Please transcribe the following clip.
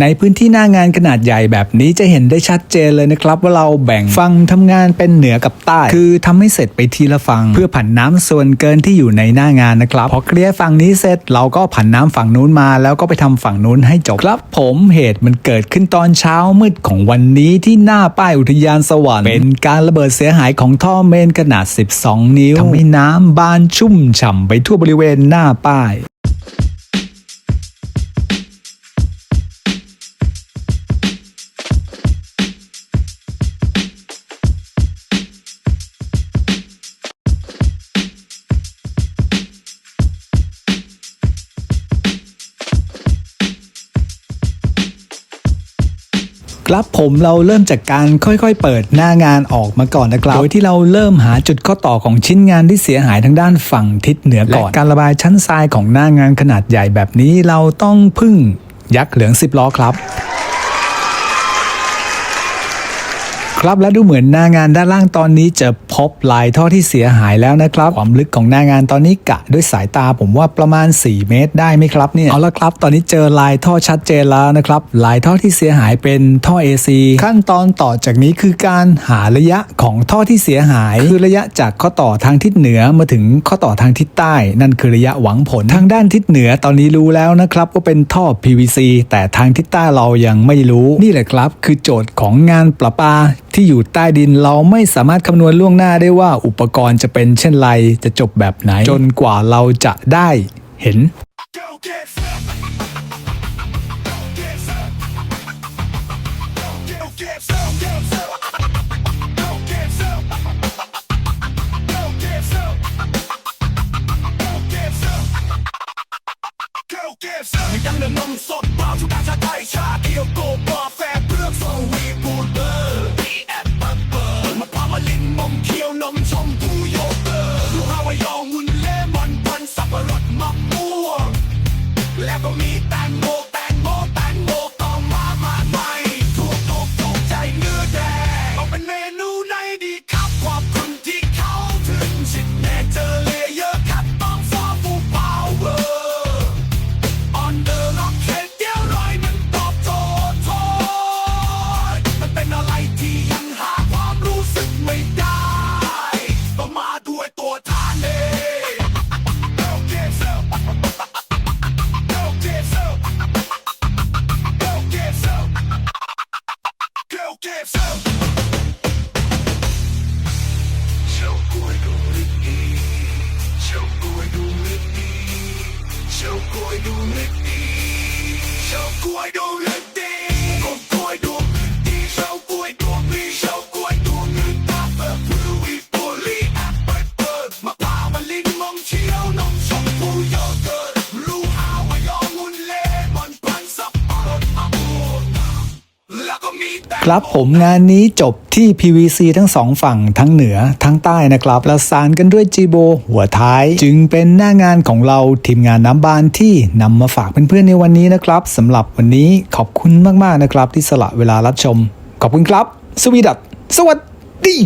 ในพื้นที่หน้างานขนาดใหญ่แบบนี้จะเห็นได้ชัดเจนเลยนะครับ ว่าเราแบ่งฝั่งทำงานเป็นเหนือกับใต้ คือทำให้เสร็จไปทีละฝั่งเพื่อผันน้ำส่วนเกินที่อยู่ในหน้างานนะครับพอเคลียร์ฝั่งนี้เสร็จเราก็ผันน้ำฝั่งนู้นมา แล้วก็ไปทำฝั่งนู้นให้จบครับ ผมเหตุมันเกิดขึ้นตอนเช้ามืดของวันนี้ที่หน้าป้ายอุทยานสวรรค์เป็นการระเบิดเสียหายของท่อเมนขนาด 12 นิ้วทำให้น้ำบานชุ่มฉ่ำไปทั่วบริเวณหน้าป้าย ครับผมเราเริ่มจากการค่อยๆ เปิดหน้างานออกมาก่อนนะครับ โดยที่เราเริ่มหาจุดข้อต่อของชิ้นงานที่เสียหายทางด้านฝั่งทิศเหนือก่อน การระบายชั้นทรายของหน้างานขนาดใหญ่แบบนี้เราต้องพึ่งยักษ์เหลือง10ล้อครับ ครับและดูเหมือนหน้างานด้านล่างตอนนี้จะพบลายท่อที่เสียหายแล้วนะครับ ความลึกของหน้างานตอนนี้กะด้วยสายตาผมว่าประมาณ 4 เมตรได้ไหมครับเนี่ยเอาละครับตอนนี้เจอลายท่อชัดเจนแล้วนะครับลายท่อที่เสียหายเป็นท่อ AC ขั้นตอนต่อจากนี้คือการหาระยะของท่อที่เสียหาย คือระยะจากข้อต่อทางทิศเหนือมาถึงข้อต่อทางทิศใต้ นั่นคือระยะหวังผลทางด้านทิศเหนือตอนนี้รู้แล้วนะครับว่าเป็นท่อ PVC แต่ทางทิศใต้เรายังไม่รู้ นี่แหละครับ คือโจทย์ของงานประปาที่อยู่ใต้ดินเราไม่สามารถคำนวณล่วงหน้าได้ว่าอุปกรณ์จะเป็นเช่นไรจะจบแบบไหน จนกว่าเราจะได้เห็น Go get some. Go get some. Go get some. Go get some. Go get some. ชาวกล้วยดูนิดนี้เจ้ากล้วยดูเล็ก ครับผมงานนี้จบที่ PVC ทั้งสองฝั่งทั้งเหนือทั้งใต้นะครับแล้วสานกันด้วยจีโบหัวท้าย จึงเป็นหน้างานของเราทีมงานน้ำบานที่นำมาฝากเพื่อนๆในวันนี้นะครับสำหรับวันนี้ขอบคุณมากๆนะครับที่สละเวลารับชม ขอบคุณครับ สวีดัตสวัสดี